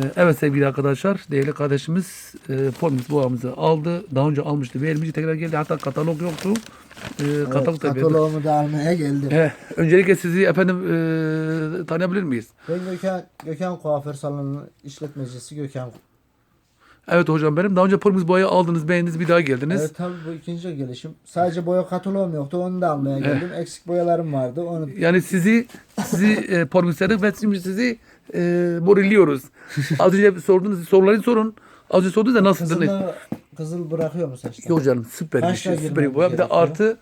Ee, Evet sevgili arkadaşlar, değerli kardeşimiz e, Polmix boğamızı aldı. Daha önce almıştı, vermişti, tekrar geldi. Hatta katalog yoktu. E, katalog da kataloğumu da almaya geldim. E, öncelikle sizi efendim e, tanıyabilir miyiz? Ben Gökhan, Gökhan Kuaför Salonu'nun işletmecisi Gökhan. Evet hocam benim. Daha önce Polmix boyayı aldınız, beğendiniz, bir daha geldiniz. Evet tabii bu ikinci gelişim. Sadece boya kataloğum yoktu onu da almaya geldim. Eksik boyalarım vardı. Onu Yani sizi sizi e, Polmix'ledik ve şimdi sizi e, morilliyoruz. Az önce sordunuz, soruları sorun. Az önce sordunuz da nasıl? kızılı, kızıl bırakıyor mu saçlar? Yok canım süper bir şey. Süper bir boya. Bir de artı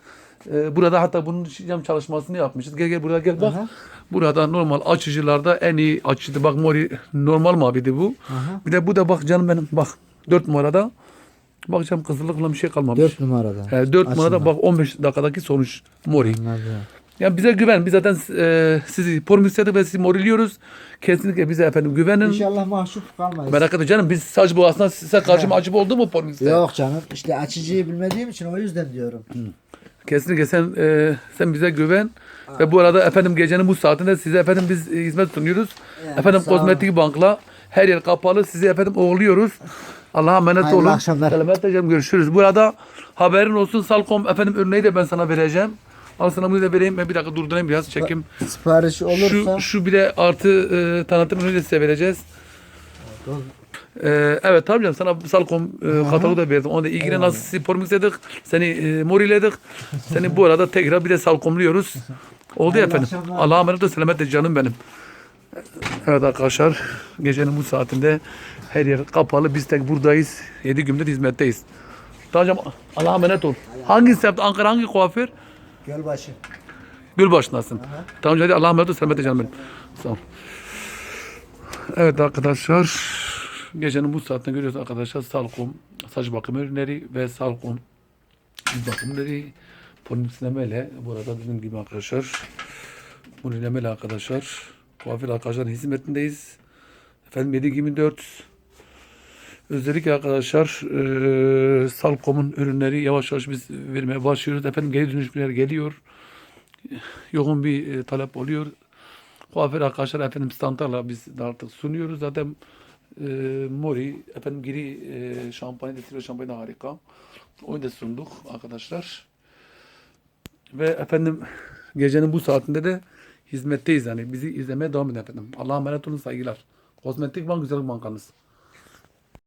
e, burada hatta bunun çalışmasını yapmışız. Gel gel burada gel bak. Aha. Burada normal açıcılarda en iyi açıcıydı. Bak mori normal maviydi bu. Aha. Bir de bu da bak canım benim bak 4 numarada. Bak canım kızılıkla bir şey kalmamış. 4 numarada. He, 4 numarada bak 15 dakikadaki sonuç mori. Anladım. Yani bize güven. Biz zaten e, sizi pormisledik ve sizi moriliyoruz. Kesinlikle bize efendim güvenin. İnşallah mahcup kalmayız. Merak etme canım biz saç boğasına size karşı mahcup oldu mu pormisler? Yok canım. İşte açıcıyı bilmediğim için o yüzden diyorum. Kesinlikle sen e, sen bize güven. Ve bu arada efendim gecenin bu saatinde size efendim biz e, hizmet sunuyoruz. Yani efendim kozmetik bankla her yer kapalı. Sizi efendim oğurluyoruz. Allah'a emanet Hayırlı olun. akşamlar. Selametle canım görüşürüz. Bu arada haberin olsun Salkom efendim örneği de ben sana vereceğim. Al sana bunu da vereyim. Ben bir dakika durdurayım biraz çekim. Sipariş olursa Şu, şu bir de artı e, tanıtım ürünü de size vereceğiz. Ee, evet tabii canım sana Salkom e, katalogu da verdim. Onu da ilgili nasıl spor mixledik, seni e, moriledik. Seni bu arada tekrar bir de salkomluyoruz. Oldu ya efendim. Allah'a emanet olun selametle canım benim. Evet arkadaşlar gecenin bu saatinde her yer kapalı. Biz tek buradayız. 7 gündür hizmetteyiz. Tamam Allah'a emanet ol. Hangisi yaptı? Ankara hangi kuaför? Gölbaşı. Gülbaşı'ndasın. Tamam canım, hadi Allah'a emanet ol selametle canım benim. Sağ ol. Evet arkadaşlar gecenin bu saatinde görüyoruz arkadaşlar Salkom saç bakım ürünleri ve Salkom yüz bakım ürünleri polimslemele burada bizim gibi arkadaşlar polimslemele arkadaşlar kuaför arkadaşların hizmetindeyiz efendim 724 Özellikle arkadaşlar eee Salkom'un ürünleri yavaş yavaş biz vermeye başlıyoruz. Efendim geri dönüşümler geliyor. Yoğun bir e, talep oluyor. Kuaför arkadaşlar efendim standartla biz de artık sunuyoruz. Zaten e, Mori efendim giri e, şampanya da şampanya da harika. Onu da sunduk arkadaşlar. Ve efendim gecenin bu saatinde de hizmetteyiz yani. Bizi izlemeye devam edin efendim. Allah'a emanet olun saygılar. Kozmetik Bank Güzellik Bankanız.